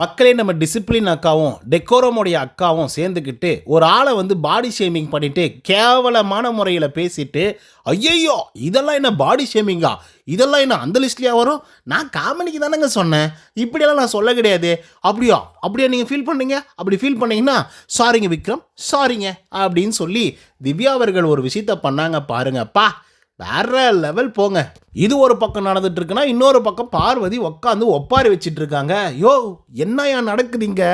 மக்களே நம்ம டிசிப்ளின் அக்காவும் டெக்கோரமுடைய அக்காவும் சேர்ந்துக்கிட்டு ஒரு ஆளை வந்து பாடி ஷேமிங் பண்ணிட்டு கேவலமான முறையில் பேசிட்டு ஐயையோ இதெல்லாம் என்ன பாடி ஷேமிங்கா இதெல்லாம் என்ன அந்த லிஸ்ட்லையா வரும்? நான் காமெடிக்கு தானேங்க சொன்னேன். இப்படியெல்லாம் நான் சொல்ல கிடையாது. அப்படியா? அப்படியா நீங்கள் ஃபீல் பண்ணீங்க அப்படி ஃபீல் பண்ணீங்கன்னா சாரிங்க விக்ரம் சாரிங்க அப்படின்னு சொல்லி திவ்யா அவர்கள் ஒரு விஷயத்த பண்ணாங்க பாருங்கப்பா. வேற லெவல் போங்க. இது ஒரு பக்கம் நடந்துட்டு இருக்குன்னா இன்னொரு பக்கம் பார்வதி உட்காந்து ஒப்பாரி வச்சிட்டு இருக்காங்க யோ என்னையா நடக்குதுங்க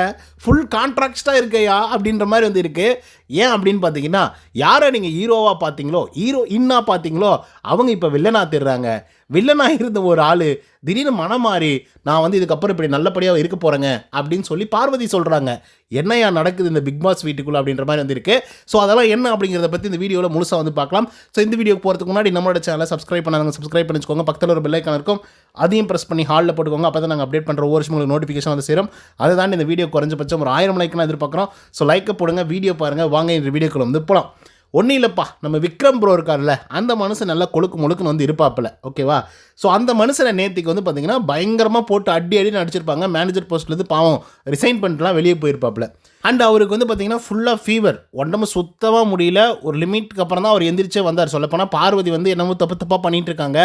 ஃபுல் கான்ட்ராக்டாக இருக்கையா? அப்படின்ற மாதிரி வந்து இருக்கு. ஏன் அப்படின்னு பார்த்தீங்கன்னா யாரை நீங்கள் ஹீரோவாக பார்த்தீங்களோ ஹீரோ இன்னா பார்த்தீங்களோ அவங்க இப்போ வில்லனா தெரிறாங்க. வில்லனாக இருந்த ஒரு ஆள் திடீர்னு மனம் மாறி நான் வந்து இதுக்கப்புறம் இப்படி நல்லபடியாக இருக்க போகிறேங்க அப்படின்னு சொல்லி பார்வதி சொல்கிறாங்க என்னையா நடக்குது இந்த பிக் பாஸ் வீட்டுக்குள்ளே? அப்படின்ற மாதிரி வந்துருக்கு. ஸோ அதெல்லாம் என்ன அப்படிங்கிறத பற்றி இந்த வீடியோவில் முழுசாக வந்து பார்க்கலாம். ஸோ இந்த வீடியோக்கு போகிறதுக்கு முன்னாடி நம்மளோட சேனலை சப்ஸ்கிரைப் பண்ணாங்க சப்ஸ்கிரைப் பண்ணிச்சுக்கோங்க. பக்கத்தில் ஒரு பெல்லைக்கான இருக்கும். அதையும் ப்ரெஸ் பண்ணி ஹாலில் போட்டுக்கோங்க. அப்போ தான் நாங்கள் அப்டேட் பண்ணுற ஒவ்வொரு விஷயம் உங்களுக்கு நோட்டிஃபிகேஷன் வந்து சேரும். அதை தாண்டி இந்த வீடியோ குறைஞ்சபட்சம் ஒரு ஆயிரம் லைக்னா எதிர்பார்க்குறோம். ஸோ லைக்கை போடுங்க வீடியோ பாருங்கள் வாங்க இந்த வீடியோக்குள்ள வந்து போகலாம் ஒன்றும் இல்லைப்பா. நம்ம விக்ரம் ப்ரோ இருக்கார்ல அந்த மனுஷன் நல்லா கொழுக்கு முழுக்குன்னு வந்து இருப்பாப்பில். ஓகேவா ஸோ அந்த மனுஷனை நேத்திக்கு வந்து பார்த்தீங்கன்னா பயங்கரமாக போட்டு அடி அடி நடிச்சிருப்பாங்க மேனேஜர் போஸ்ட்லேருந்து பாவம் ரிசைன் பண்ணிட்டுலாம் வெளியே போயிருப்பாப்புல. அண்ட் அவருக்கு வந்து பார்த்தீங்கன்னா ஃபுல்லாக ஃபீவர் உடம்பு சுத்தமாக முடியல. ஒரு லிமிட்டுக்கு அப்புறம் தான் அவர் எந்திரிச்சே வந்தார். சொல்லப்போனால் பார்வதி வந்து என்னமோ தப்பு தப்பாக பண்ணிட்டு இருக்காங்க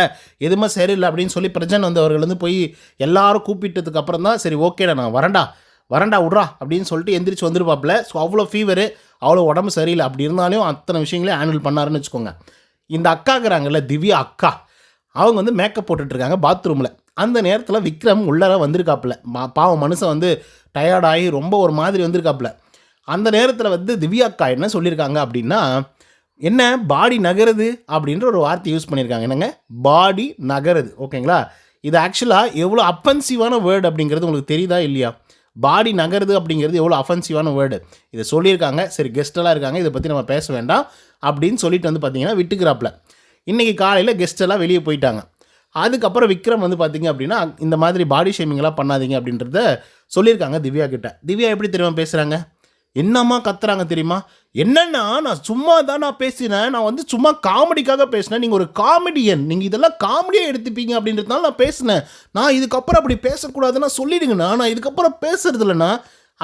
எதுவுமே சரியில்லை அப்படின்னு சொல்லி பிரஜன் வந்து அவர்கள் வந்து போய் எல்லாரும் கூப்பிட்டதுக்கு அப்புறம் தான் சரி ஓகேடா நான் வரேன்டா. வரண்டா விட்றா அப்படின்னு சொல்லிட்டு எந்திரிச்சு வந்துருப்பாப்புல. ஸோ அவ்வளோ ஃபீவரு அவ்வளோ உடம்பு சரியில்லை. அப்படி இருந்தாலும் அத்தனை விஷயங்களையும் ஹேண்டில் பண்ணாருன்னு வச்சுக்கோங்க. இந்த அக்காங்கிறாங்கல்ல திவ்யா அக்கா அவங்க வந்து மேக்கப் போட்டுட்ருக்காங்க பாத்ரூமில் அந்த நேரத்தில் விக்ரம் உள்ளார வந்திருக்காப்புல. மா- பாவம் மனுஷன் வந்து டயர்டாகி ரொம்ப ஒரு மாதிரி வந்திருக்காப்புல. அந்த நேரத்தில் வந்து திவ்யா அக்கா என்ன சொல்லியிருக்காங்க அப்படின்னா என்ன பாடி நகருது? அப்படின்ற ஒரு வார்த்தை யூஸ் பண்ணியிருக்காங்க என்னங்க? பாடி நகருது. ஓகேங்களா? இது ஆக்சுவலாக எவ்வளோ அப்பன்சிவான வேர்டு அப்படிங்கிறது உங்களுக்கு தெரியுதா இல்லையா? பாடி நகருது அப்படிங்கிறது எவ்வளோ அஃபென்சிவான வேர்டு இதை சொல்லியிருக்காங்க. சரி கெஸ்டெல்லாம் இருக்காங்க. இதை பற்றி நம்ம பேச வேண்டாம். அப்படின்னு சொல்லிட்டு வந்து பார்த்தீங்கன்னா விட்டுக்கிறாப்புல. இன்றைக்கி காலையில் கெஸ்டெல்லாம் வெளியே போயிட்டாங்க. அதுக்கப்புறம் விக்ரம் வந்து பார்த்தீங்க அப்படின்னா இந்த மாதிரி பாடி ஷேமிங்லாம் பண்ணாதீங்க அப்படின்றத சொல்லியிருக்காங்க திவ்யா கிட்ட. திவ்யா எப்படி தெரியுமா பேசுகிறாங்க என்னம்மா கத்துறாங்க தெரியுமா? என்னன்னா நான் சும்மா தான் நான் பேசினேன். நான் வந்து சும்மா காமெடிக்காக பேசினேன். நீங்கள் ஒரு காமெடியன். நீங்கள் இதெல்லாம் காமெடியாக எடுத்துப்பீங்க அப்படின்றதுனால நான் பேசினேன். நான் இதுக்கப்புறம் அப்படி பேசக்கூடாதுன்னா சொல்லிடுங்கண்ணா. நான் இதுக்கப்புறம் பேசுறது இல்லைண்ணா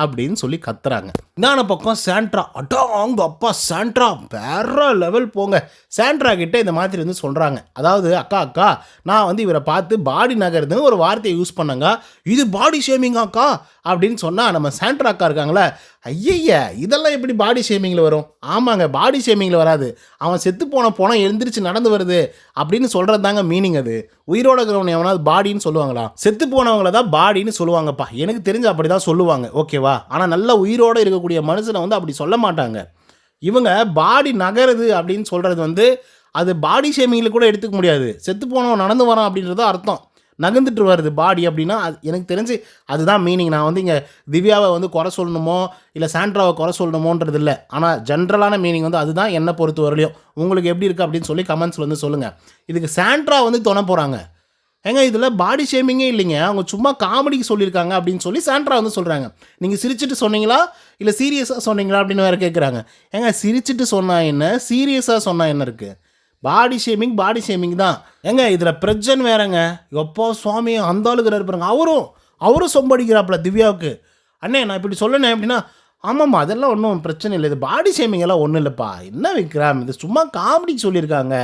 அப்படின்னு சொல்லி கத்துறாங்க. நான பக்கம் சாண்ட்ரா அட்டா அவங்க அப்பா சாண்ட்ரா வேற லெவல் போங்க. சாண்ட்ரா கிட்ட இந்த மாதிரி வந்து சொல்கிறாங்க அதாவது அக்கா அக்கா நான் வந்து இவரை பார்த்து பாடி நகருதுன்னு ஒரு வார்த்தையை யூஸ் பண்ணங்க. இது பாடி ஷேமிங் அக்கா அப்படின்னு சொன்னால் நம்ம சாண்ட்ரா அக்கா இருக்காங்களே ஐயய்ய இதெல்லாம் எப்படி பாடி ஷேமிங்கில் வரும்? ஆமாங்க பாடி ஷேமிங்கில் வராது. அவன் செத்து போன போனால் எழுந்திரிச்சு நடந்து வருது அப்படின்னு சொல்கிறது தாங்க மீனிங் அது. உயிரோட இருக்கிறவன் எவனாவது பாடின்னு சொல்லுவாங்களா? செத்து போனவங்கள தான் பாடின்னு சொல்லுவாங்கப்பா. எனக்கு தெரிஞ்சு அப்படி தான் சொல்லுவாங்க ஓகேவா ஆனால் நல்ல உயிரோடு இருக்கக்கூடிய மனுஷனை வந்து அப்படி சொல்ல மாட்டாங்க. இவங்க பாடி நகருது அப்படின்னு சொல்கிறது வந்து அது பாடி ஷேமிங்கில் கூட எடுத்துக்க முடியாது. செத்து போனவன் நடந்து வரான் அப்படின்றது அர்த்தம். நகர்ந்துட்டு வருது பாடி அப்படின்னா அது எனக்கு தெரிஞ்சு அதுதான் மீனிங் நான் வந்து இங்கே திவ்யாவை வந்து குறை சொல்லணுமோ இல்லை சாண்ட்ராவை குறை சொல்லணுமோன்றது இல்லை. ஆனால் ஜென்ரலான மீனிங் வந்து அதுதான் என்னை பொறுத்த வரலையும் உங்களுக்கு எப்படி இருக்குது அப்படின்னு சொல்லி கமெண்ட்ஸில் வந்து சொல்லுங்கள் இதுக்கு சாண்ட்ரா வந்து துணை போகிறாங்க ஏங்க இதில் பாடி ஷேமிங்கே இல்லைங்க. அவங்க சும்மா காமெடிக்கு சொல்லியிருக்காங்க அப்படின்னு சொல்லி சாண்ட்ரா வந்து சொல்கிறாங்க நீங்கள் சிரிச்சிட்டு சொன்னீங்களா? இல்லை சீரியஸாக சொன்னீங்களா அப்படின்னு வேறு கேட்குறாங்க ஏங்க சிரிச்சிட்டு சொன்னால் என்ன? சீரியஸாக சொன்னால் என்ன இருக்குது பாடி ஷேமிங் பாடி ஷேமிங் தான். ஏங்க இதில் பிரஜன் வேறங்க. எப்போ சுவாமி அந்த ஆளுக்கு இருப்பாருங்க அவரும் அவரும் சொம்படிக்கிறாப்புல திவ்யாவுக்கு. அண்ணே நான் இப்படி சொல்லணேன் அப்படின்னா ஆமாம்மா அதெல்லாம் ஒன்றும் பிரச்சனை இல்லை. இது பாடி ஷேமிங் எல்லாம் ஒன்றும் இல்லைப்பா. என்ன விக்ராம்? இது சும்மா காமெடிக்கு சொல்லியிருக்காங்க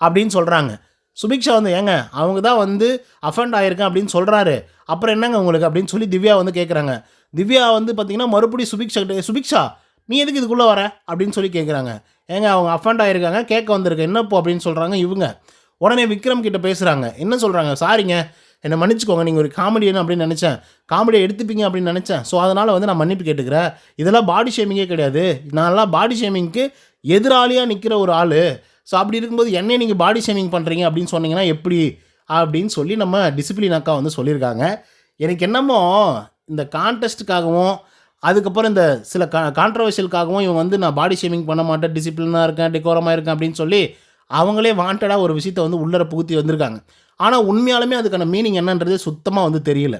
அப்படின்னு சொல்கிறாங்க சுபிக்ஷா வந்து ஏங்க அவங்க தான் வந்து அஃபண்ட் ஆயிருக்கேன் அப்படின்னு சொல்கிறாரு அப்புறம் என்னங்க உங்களுக்கு அப்படின்னு சொல்லி திவ்யா வந்து கேட்குறாங்க திவ்யா வந்து பார்த்தீங்கன்னா மறுபடியும் சுபிக்ஷா கிட்ட சுபிக்ஷா நீ எதுக்கு இதுக்குள்ளே வர? அப்படின்னு சொல்லி கேட்குறாங்க ஏங்க அவங்க அஃபண்ட் ஆகிருக்காங்க கேட்க வந்திருக்கு. என்னப்போ அப்படின்னு சொல்கிறாங்க இவங்க. உடனே விக்ரம் கிட்ட பேசுகிறாங்க என்ன சொல்கிறாங்க சாரிங்க என்னை மன்னிச்சுக்கோங்க நீங்கள் ஒரு காமெடியன் அப்படின்னு நினச்சேன். காமெடியை எடுத்துப்பீங்க அப்படின்னு நினச்சேன். ஸோ அதனால் வந்து நான் மன்னிப்பு கேட்டுக்கிறேன். இதெல்லாம் பாடி ஷேமிங்கே கிடையாது. நான்லாம் பாடி ஷேமிங்க்கு எதிராளியாக நிற்கிற ஒரு ஆள். ஸோ அப்படி இருக்கும்போது என்னை நீங்கள் பாடி ஷேமிங் பண்ணுறீங்க அப்படின்னு சொன்னீங்கன்னா எப்படி? அப்படின்னு சொல்லி நம்ம டிசிப்ளின் அக்கா வந்து சொல்லியிருக்காங்க. எனக்கு என்னமோ இந்த கான்டெஸ்ட்டுக்காகவும் அதுக்கப்புறம் இந்த சில கா கான்ட்ரவர்ஷியலுக்காகவும் இவன் வந்து நான் பாடி ஷேமிங் பண்ண மாட்டேன் டிசிப்ளினாக இருக்கேன் டெக்கோரமாக இருக்கேன் அப்படின்னு சொல்லி அவங்களே வாண்டடாக ஒரு விஷயத்தை வந்து உள்ளர புகுத்தி வந்திருக்காங்க. ஆனால் உண்மையாலுமே அதுக்கான மீனிங் என்னன்றது சுத்தமாக வந்து தெரியல.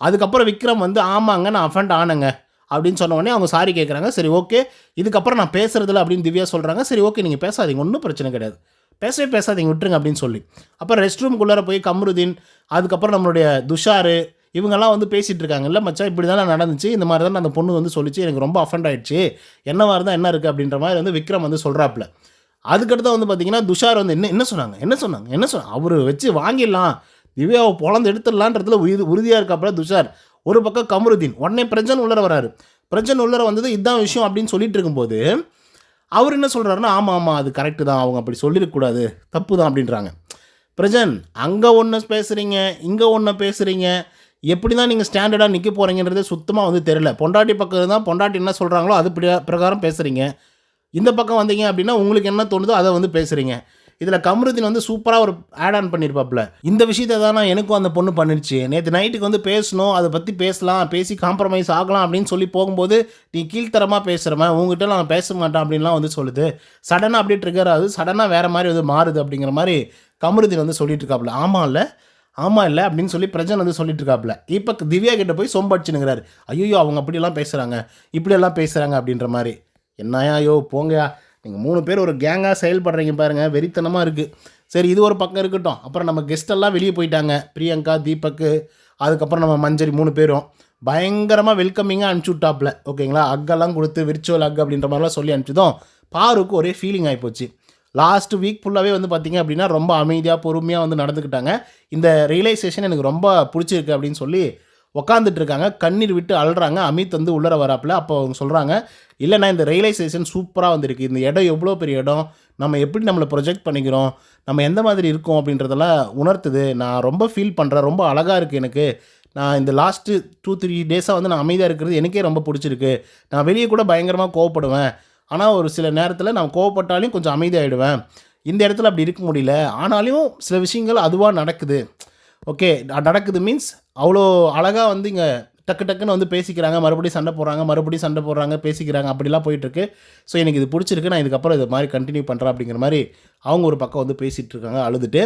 அதுக்கப்புறம் விக்ரம் வந்து ஆமாங்க நான் அஃபண்ட் ஆனேங்க. அப்படின்னு சொன்ன உடனே அவங்க சாரி கேட்குறாங்க சரி ஓகே இதுக்கப்புறம் நான் பேசுறதுல அப்படின்னு திவ்யா சொல்கிறாங்க சரி ஓகே நீங்கள் பேசாதீங்க ஒன்றும் பிரச்சனை கிடையாது. பேசவே பேசாதீங்க விட்டுருங்க அப்படின்னு சொல்லி. அப்புறம் ரெஸ்ட் ரூம்குள்ளார போய் கம்ருதீன் அதுக்கப்புறம் நம்மளுடைய துஷாரு இவங்கெல்லாம் வந்து பேசிகிட்டு இருக்காங்க இல்லை மச்சான் இப்படி தானே நடந்துச்சு இந்த மாதிரி தான் அந்த பொண்ணு வந்து சொல்லிச்சு எனக்கு ரொம்ப அஃபண்ட் ஆயிடுச்சு என்னவாக இருந்தால் என்ன இருக்குது அப்படின்ற மாதிரி வந்து விக்ரம் வந்து சொல்கிறாப்புல அதுக்கடுத்து வந்து பார்த்தீங்கன்னா துஷார் வந்து என்ன என்ன சொன்னாங்க என்ன சொன்னாங்க என்ன சொன்னாங்க அவர் வச்சு வாங்கிடலாம் திவ்யாவை பொழந்து எடுத்துடலான்றதுல உறுதி உறுதியாக இருக்காப்புல துஷார். ஒரு பக்கம் கமருதீன் உடனே பிரஜன் உள்ளர வராரு. பிரஜன் உள்ளர வந்தது இதுதான் விஷயம் அப்படின்னு சொல்லிட்டு இருக்கும்போது அவர் என்ன சொல்கிறாருன்னா ஆமாம் ஆமாம் அது கரெக்டு தான் அவங்க அப்படி சொல்லிடக்கூடாது தப்பு தான் அப்படின்றாங்க. பிரஜன் அங்கே ஒன்று பேசுகிறீங்க இங்கே ஒன்று பேசுகிறீங்க எப்படி தான் நீங்கள் ஸ்டாண்டர்டாக நிற்க போகிறீங்கன்றது சுத்தமாக வந்து தெரில பொண்டாட்டி பக்கம் தான் பொண்டாட்டி என்ன சொல்கிறாங்களோ அது பிரகாரம் பேசுகிறீங்க இந்த பக்கம் வந்தீங்க அப்படின்னா உங்களுக்கு என்ன தோணுதோ அதை வந்து பேசுகிறீங்க இதில் கமருதீன் வந்து சூப்பராக ஒரு ஆட் ஆன் பண்ணியிருப்பாப்புல இந்த விஷயத்தை தான் நான் எனக்கும் அந்த பொண்ணு பண்ணிடுச்சு நேற்று நைட்டுக்கு வந்து பேசணும் அதை பற்றி பேசலாம் பேசி காம்ப்ரமைஸ் ஆகலாம் அப்படின்னு சொல்லி போகும்போது நீ கீழ்த்தரமாக பேசுகிறவன் உங்ககிட்ட நான் பேச மாட்டேன் அப்படின்லாம் வந்து சொல்லுது. சடனாக அப்படியே ட்ரிகர் ஆகுது. சடனாக வேறு மாதிரி வந்து மாறுது அப்படிங்கிற மாதிரி கமருதீன் வந்து சொல்லிட்டு இருக்காப்புல. ஆமாம் இல்லை ஆமாம் இல்லை அப்படின்னு சொல்லி பிரஜன் வந்து சொல்லிட்டு இருக்காப்புல இப்போ திவ்யா கிட்ட போய் சொம்படிச்சுனுங்கிறாரு. ஐயோ அவங்க அப்படியெல்லாம் பேசுகிறாங்க இப்படியெல்லாம் பேசுகிறாங்க அப்படின்ற மாதிரி. என்னயா ஐயோ போங்கயா நீங்கள் மூணு பேர் ஒரு கேங்காக செயல்படுறீங்க பாருங்கள் வெறித்தனமாக இருக்குது சரி இது ஒரு பக்கம் இருக்கட்டும். அப்புறம் நம்ம கெஸ்டெல்லாம் வெளியே போயிட்டாங்க. பிரியங்கா தீபக்கு அதுக்கப்புறம் நம்ம மஞ்சரி மூணு பேரும். பயங்கரமாக வெல்கமிங்காக அனுப்பிச்சி விட்டாப்புல ஓகேங்களா? அக்கெல்லாம் கொடுத்து விர்ச்சுவல் அக் அப்படின்ற மாதிரிலாம் சொல்லி அனுப்பிச்சதும் பாருக்கு ஒரே ஃபீலிங் ஆகிப்போச்சு லாஸ்ட் வீக் ஃபுல்லாகவே வந்து பார்த்திங்க அப்படின்னா ரொம்ப அமைதியாக பொறுமையாக வந்து நடந்துக்கிட்டாங்க. இந்த ரியலைசேஷன் எனக்கு ரொம்ப பிடிச்சிருக்கு அப்படின்னு சொல்லி உக்காந்துட்டு இருக்காங்க. கண்ணீர் விட்டு அழுறாங்க. அமித் வந்து உள்ளர வராப்புல. அப்போ அவங்க சொல்கிறாங்க இல்லைண்ணா இந்த ரியலைசேஷன் சூப்பராக வந்திருக்கு. இந்த இடம் எவ்வளோ பெரிய இடம்? நம்ம எப்படி நம்மளை ப்ரொஜெக்ட் பண்ணிக்கிறோம்? நம்ம எந்த மாதிரி இருக்கோம்? அப்படின்றதெல்லாம் உணர்த்துது. நான் ரொம்ப ஃபீல் பண்ணுறேன் ரொம்ப அழகாக இருக்குது எனக்கு. நான் இந்த லாஸ்ட்டு டூ த்ரீ டேஸாக வந்து நான் அமைதியாக இருக்கிறது எனக்கே ரொம்ப பிடிச்சிருக்கு. நான் வெளியே கூட பயங்கரமாக கோவப்படுவேன். ஆனால் ஒரு சில நேரத்தில் நான் கோவப்பட்டாலையும் கொஞ்சம் அமைதியாகிடுவேன் இந்த இடத்துல அப்படி இருக்க முடியல. ஆனாலும் சில விஷயங்கள் அதுவாக நடக்குது. ஓகே நடக்குது மீன்ஸ் அவ்வளோ அழகாக வந்து இங்கே டக்கு டக்குன்னு வந்து பேசிக்கிறாங்க. மறுபடியும் சண்டை போடுறாங்க மறுபடியும் சண்டை போடுறாங்க பேசிக்கிறாங்க. அப்படிலாம் போயிட்டுருக்கு. ஸோ எனக்கு இது பிடிச்சிருக்கு. நான் இதுக்கப்புறம் இது மாதிரி கண்டினியூ பண்ணுறேன் அப்படிங்கிற மாதிரி அவங்க ஒரு பக்கம் வந்து பேசிகிட்டு இருக்காங்க அழுதுட்டு.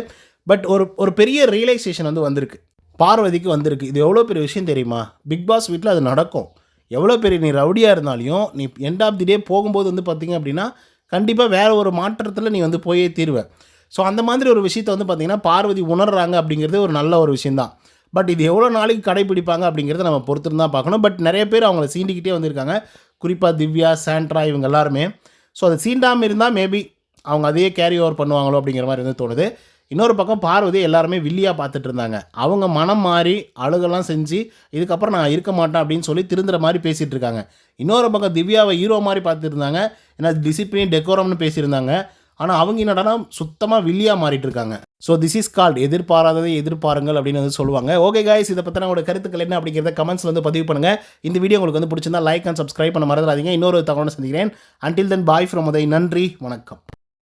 பட் ஒரு ஒரு பெரிய ரியலைசேஷன் வந்து வந்திருக்கு. பார்வதிக்கு வந்திருக்கு. இது எவ்வளோ பெரிய விஷயம் தெரியுமா? பிக் பாஸ் வீட்டில் அது நடக்கும். எவ்வளோ பெரிய நீ ரவுடியாக இருந்தாலையும் நீ எண்ட் ஆஃப் தி டே போகும்போது வந்து பார்த்திங்க அப்படின்னா கண்டிப்பாக வேறு ஒரு மாற்றத்தில் நீ வந்து போயே தீருவேன் ஸோ அந்த மாதிரி ஒரு விஷயத்தை வந்து பார்த்தீங்கன்னா பார்வதி உணர்றாங்க அப்படிங்கிறது ஒரு நல்ல ஒரு விஷயந்தான் பட் இது எவ்வளோ நாளைக்கு கடைபிடிப்பாங்க அப்படிங்கிறத நம்ம பொறுத்து தான் பார்க்கணும். பட் நிறைய பேர் அவங்கள சீண்டிக்கிட்டே வந்திருக்காங்க. குறிப்பாக திவ்யா சாண்ட்ரா இவங்க எல்லாருமே. ஸோ அதை சீண்டாமல் இருந்தால் மேபி அவங்க அதையே கேரி ஓவர் பண்ணுவாங்களோ அப்படிங்கிற மாதிரி வந்து தோணுது. இன்னொரு பக்கம் பார்வதி எல்லாருமே வில்லியாக பார்த்துட்டு இருந்தாங்க. அவங்க மனம் மாறி அழுகெல்லாம் செஞ்சு இதுக்கப்புறம் நான் இருக்க மாட்டேன் அப்படின்னு சொல்லி திருந்துற மாதிரி பேசிகிட்டு இருக்காங்க. இன்னொரு பக்கம் திவ்யாவை ஹீரோ மாதிரி பார்த்துருந்தாங்க ஏன்னா டிசிப்ளின் டெக்கோரம்னு பேசியிருந்தாங்க. ஆனால் அவங்க என்னடா சுத்தமாக வில்லியாக மாறிட்டு இருக்காங்க. ஸோ திஸ் இஸ் கால்ட் எதிர்பாராததை எதிர்பாருங்கள் அப்படின்னு வந்து சொல்லுவாங்க. ஓகே காய்ஸ் இதை பற்றின உங்களோட கருத்துக்கள் என்ன அப்படிங்கிறத கமெண்ட்ஸில் வந்து பதிவு பண்ணுங்கள் இந்த வீடியோ உங்களுக்கு வந்து பிடிச்சிருந்தா லைக் அண்ட் சப்ஸ்கிரைப் பண்ண மறந்துடாதீங்க. இன்னொரு தகவலை சந்திக்கிறேன். Until then bye from Uday. நன்றி. வணக்கம்.